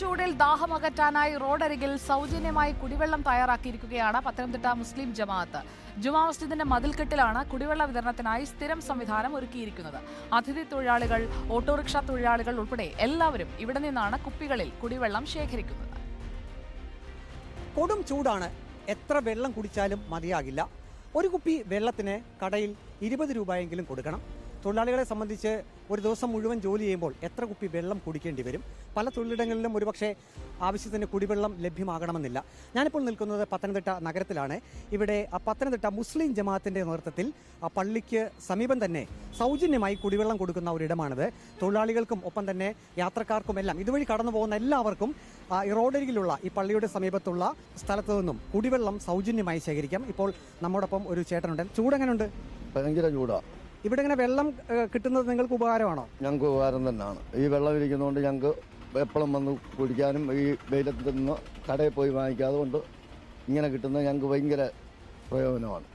ചൂടിൽ ദാഹമകറ്റാനായി റോഡരികിൽ സൗജന്യമായി കുടിവെള്ളം തയ്യാറാക്കിയിരിക്കുകയാണ് പത്തനംതിട്ട മുസ്ലിം ജമാഅത്ത്. ജുമാ മസ്ജിദിന്റെ മതിൽക്കെട്ടിലാണ് കുടിവെള്ള വിതരണത്തിനായി സ്ഥിരം സംവിധാനം ഒരുക്കിയിരിക്കുന്നത്. അതിഥി തൊഴിലാളികൾ ഓട്ടോറിക്ഷ തൊഴിലാളികൾ ഉൾപ്പെടെ എല്ലാവരും ഇവിടെ നിന്നാണ് കുപ്പികളിൽ കുടിവെള്ളം ശേഖരിക്കുന്നത്. കൊടും ചൂടാണ്. എത്ര വെള്ളം കുടിച്ചാലും മതിയാകില്ല. ഒരു കുപ്പി വെള്ളത്തിന് കടയിൽ ഇരുപത് രൂപയെങ്കിലും കൊടുക്കണം. തൊഴിലാളികളെ സംബന്ധിച്ച് ഒരു ദിവസം മുഴുവൻ ജോലി ചെയ്യുമ്പോൾ എത്ര കുപ്പി വെള്ളം കുടിക്കേണ്ടി വരും? പല തൊഴിലിടങ്ങളിലും ഒരുപക്ഷെ ആവശ്യത്തിന് കുടിവെള്ളം ലഭ്യമാകണമെന്നില്ല. ഞാനിപ്പോൾ നിൽക്കുന്നത് പത്തനംതിട്ട നഗരത്തിലാണ്. ഇവിടെ പത്തനംതിട്ട മുസ്ലിം ജമാഅത്തിന്റെ നേതൃത്വത്തിൽ പള്ളിക്ക് സമീപം തന്നെ സൗജന്യമായി കുടിവെള്ളം കൊടുക്കുന്ന ഒരിടമാണിത്. തൊഴിലാളികൾക്കും ഒപ്പം തന്നെ യാത്രക്കാർക്കും എല്ലാം ഇതുവഴി കടന്നു പോകുന്ന എല്ലാവർക്കും ഈ റോഡരികിലുള്ള ഈ പള്ളിയുടെ സമീപത്തുള്ള സ്ഥലത്തു നിന്നും കുടിവെള്ളം സൗജന്യമായി ശേഖരിക്കാം. ഇപ്പോൾ നമ്മോടൊപ്പം ഒരു ചേട്ടനുണ്ട്. ചൂടെങ്ങനെയുണ്ട് ഭയങ്കര ചൂടാ. ഇവിടെ ഇങ്ങനെ വെള്ളം കിട്ടുന്നത് നിങ്ങൾക്ക് ഉപകാരമാണോ? ഞങ്ങൾക്ക് ഉപകാരം തന്നെയാണ്. ഈ വെള്ളം ഇരിക്കുന്നതുകൊണ്ട് ഞങ്ങൾക്ക് എപ്പോഴും വന്ന് കുടിക്കാനും ഈ വെയിലത്ത് നിന്ന് കടയിൽ പോയി വാങ്ങിക്കാതെ കൊണ്ട് ഇങ്ങനെ കിട്ടുന്നത് ഞങ്ങൾക്ക് ഭയങ്കര പ്രയോജനമാണ്.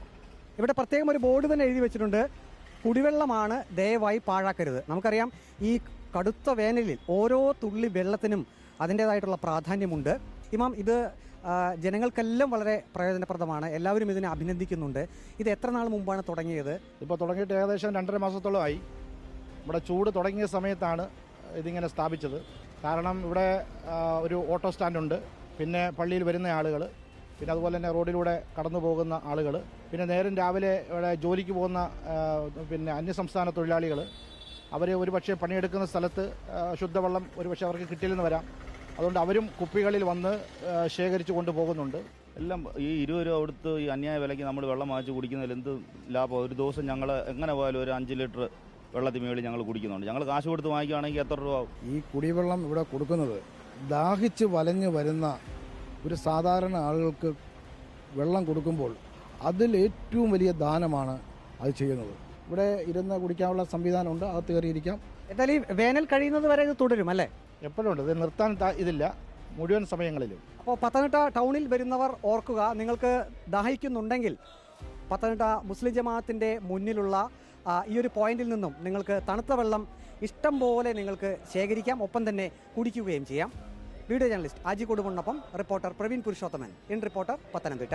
ഇവിടെ പ്രത്യേകം ഒരു ബോർഡ് തന്നെ എഴുതി വെച്ചിട്ടുണ്ട്. കുടിവെള്ളമാണ് ദയവായി പാഴാക്കരുത്. നമുക്കറിയാം ഈ കടുത്ത വേനലിൽ ഓരോ തുള്ളി വെള്ളത്തിനും അതിന്റെതായിട്ടുള്ള പ്രാധാന്യമുണ്ട്. ഇമാം ഇത് ജനങ്ങൾക്കെല്ലാം വളരെ പ്രയോജനപ്രദമാണ്. എല്ലാവരും ഇതിനെ അഭിനന്ദിക്കുന്നുണ്ട്. ഇത് എത്ര നാൾ മുമ്പാണ് തുടങ്ങിയത്? ഇപ്പോൾ തുടങ്ങിയിട്ട് ഏകദേശം രണ്ടര മാസത്തോളമായി. നമ്മുടെ ചൂട് തുടങ്ങിയ സമയത്താണ് ഇതിങ്ങനെ സ്ഥാപിച്ചത്. കാരണം ഇവിടെ ഒരു ഓട്ടോ സ്റ്റാൻഡുണ്ട്. പിന്നെ പള്ളിയിൽ വരുന്ന ആളുകൾ പിന്നെ അതുപോലെ തന്നെ റോഡിലൂടെ കടന്നു പോകുന്ന ആളുകൾ പിന്നെ നേരം രാവിലെ ഇവിടെ ജോലിക്ക് പോകുന്ന പിന്നെ അന്യസംസ്ഥാന തൊഴിലാളികൾ അവർ ഒരുപക്ഷെ പണിയെടുക്കുന്ന സ്ഥലത്ത് ശുദ്ധവെള്ളം ഒരുപക്ഷെ അവർക്ക് കിട്ടില്ലെന്ന് വരാം. അതുകൊണ്ട് അവരും കുപ്പികളിൽ വന്ന് ശേഖരിച്ചു കൊണ്ടുപോകുന്നുണ്ട് എല്ലാം ഈ ഇരുപത് രൂപ കൊടുത്ത് ഈ അന്യായ വിലയ്ക്ക് നമ്മൾ വെള്ളം വാങ്ങിച്ച് കുടിക്കുന്നതിൽ എന്ത് ലാഭം? ഒരു ദിവസം ഞങ്ങൾ എങ്ങനെ പോയാലും ഒരു അഞ്ച് ലിറ്റർ വെള്ളത്തിൽ മേളിൽ ഞങ്ങൾ കുടിക്കുന്നുണ്ട്. ഞങ്ങൾ കാശ് കൊടുത്ത് വാങ്ങിക്കുകയാണെങ്കിൽ എത്ര രൂപ ആവും? ഈ കുടിവെള്ളം ഇവിടെ കൊടുക്കുന്നത് ദാഹിച്ച് വലഞ്ഞു വരുന്ന ഒരു സാധാരണ ആളുകൾക്ക് വെള്ളം കൊടുക്കുമ്പോൾ അതിൽ ഏറ്റവും വലിയ ദാനമാണ് അത് ചെയ്യുന്നത്. ഇവിടെ ഇരുന്ന് കുടിക്കാനുള്ള സംവിധാനമുണ്ട് അകത്ത് കയറിയിരിക്കാം. എന്തായാലും ഈ വേനൽ കഴിയുന്നത് വരെ ഇത് തുടരും അല്ലേ? എപ്പോഴും ഉണ്ട്. ഇത് നിർത്താൻ ത- ഇതില്ല. മുഴുവൻ സമയങ്ങളിലും. അപ്പോൾ പത്തനംതിട്ട ടൗണിൽ വരുന്നവർ ഓർക്കുക നിങ്ങൾക്ക് ദാഹിക്കുന്നുണ്ടെങ്കിൽ പത്തനംതിട്ട മുസ്ലിം ജമാഅത്തിന്റെ മുന്നിലുള്ള ആ, ഈ ഒരു പോയിന്റിൽ നിന്നും നിങ്ങൾക്ക് തണുത്ത വെള്ളം ഇഷ്ടം പോലെ നിങ്ങൾക്ക് ശേഖരിക്കാം. ഒപ്പം തന്നെ കുടിക്കുകയും ചെയ്യാം. Video journalist Aji കൊടുമണ്ണൊപ്പം reporter Praveen Purushothaman in reporter Pathanamthitta.